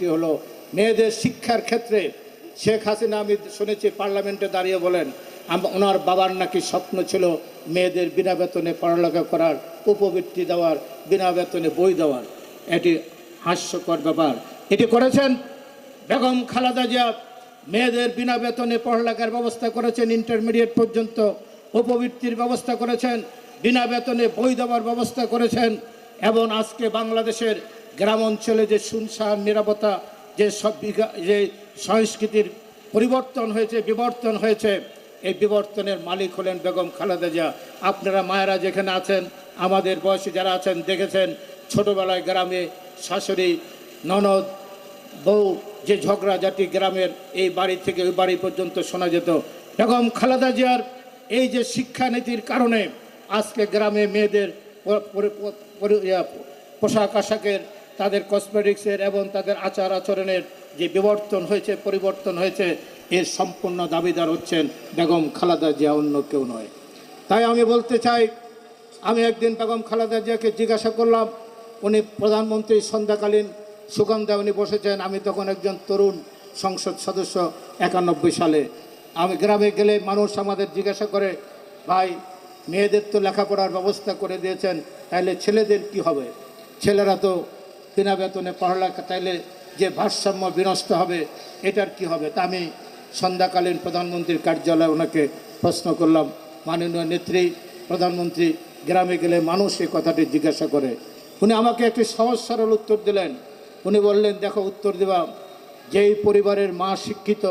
কি হলো? মেয়েদের শিক্ষার ক্ষেত্রে শেখ হাসিনা, আমি শুনেছি পার্লামেন্টে দাঁড়িয়ে বলেন ওনার বাবার নাকি স্বপ্ন ছিল মেয়েদের বিনা বেতনে পড়ালেখা করার, উপবৃত্তি দেওয়ার, বিনা বেতনে বই দেওয়ার। এটি হাস্যকর ব্যাপার। এটি করেছেন বেগম খালাদা জিয়া। মেয়েদের বিনা বেতনে পড়ালেখার ব্যবস্থা করেছেন ইন্টারমিডিয়েট পর্যন্ত, উপবৃত্তির ব্যবস্থা করেছেন, বিনা বেতনে বই দেওয়ার ব্যবস্থা করেছেন, এবং আজকে বাংলাদেশের গ্রাম অঞ্চলে যে শুনশান, নিরাপত্তা, যে সব যে সংস্কৃতির পরিবর্তন হয়েছে, বিবর্তন হয়েছে, এই বিবর্তনের মালিক হলেন বেগম খালেদা জিয়া। আপনারা মায়েরা যেখানে আছেন, আমাদের বয়সী যারা আছেন, দেখেছেন, ছোটোবেলায় গ্রামে শাশুড়ি, ননদ, বউ, যে ঝগড়াঝাটি গ্রামের এই বাড়ি থেকে ওই বাড়ি পর্যন্ত শোনা যেত। বেগম খালেদা জিয়ার এই যে শিক্ষানীতির কারণে আজকে গ্রামে মেয়েদের পোশাক আশাকের তাদের কসমেটিক্সের এবং তাদের আচার আচরণের যে বিবর্তন হয়েছে, পরিবর্তন হয়েছে, এর সম্পূর্ণ দাবিদার হচ্ছেন বেগম খালাদা জিয়া, অন্য কেউ নয়। তাই আমি বলতে চাই, আমি একদিন বেগম খালেদা জিয়াকে জিজ্ঞাসা করলাম, উনি প্রধানমন্ত্রী সন্ধ্যাকালীন সুগন্ধা উনি বসেছেন, আমি তখন একজন তরুণ সংসদ সদস্য একানব্বই সালে। আমি গ্রামে গেলে মানুষ আমাদের জিজ্ঞাসা করে, ভাই, মেয়েদের তো লেখাপড়ার ব্যবস্থা করে দিয়েছেন, তাহলে ছেলেদের কি হবে? ছেলেরা তো বিনা বেতনে পড়ালেখা, তাইলে যে ভারসাম্য বিনষ্ট হবে, এটার কি হবে? তা আমি সন্ধ্যাকালীন প্রধানমন্ত্রীর কার্যালয়ে ওনাকে প্রশ্ন করলাম। মাননীয় নেত্রী, প্রধানমন্ত্রী, গ্রামে গেলে মানুষ এই কথাটি জিজ্ঞাসা করে। উনি আমাকে একটি সহজ সরল উত্তর দিলেন। উনি বললেন, দেখো, উত্তর দেওয়া যেই পরিবারের মা শিক্ষিত,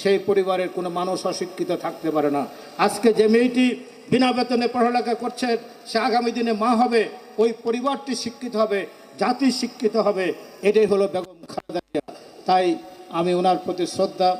সেই পরিবারের কোনো মানুষ অশিক্ষিত থাকতে পারে না। আজকে যে মেয়েটি বিনা বেতনে পড়ালেখা করছে, সে আগামী দিনে মা হবে, ওই পরিবারটি শিক্ষিত হবে জাতি শিক্ষিত হবে এটাই হলো বেগম খালেদা তাই আমি ওনার প্রতি শ্রদ্ধা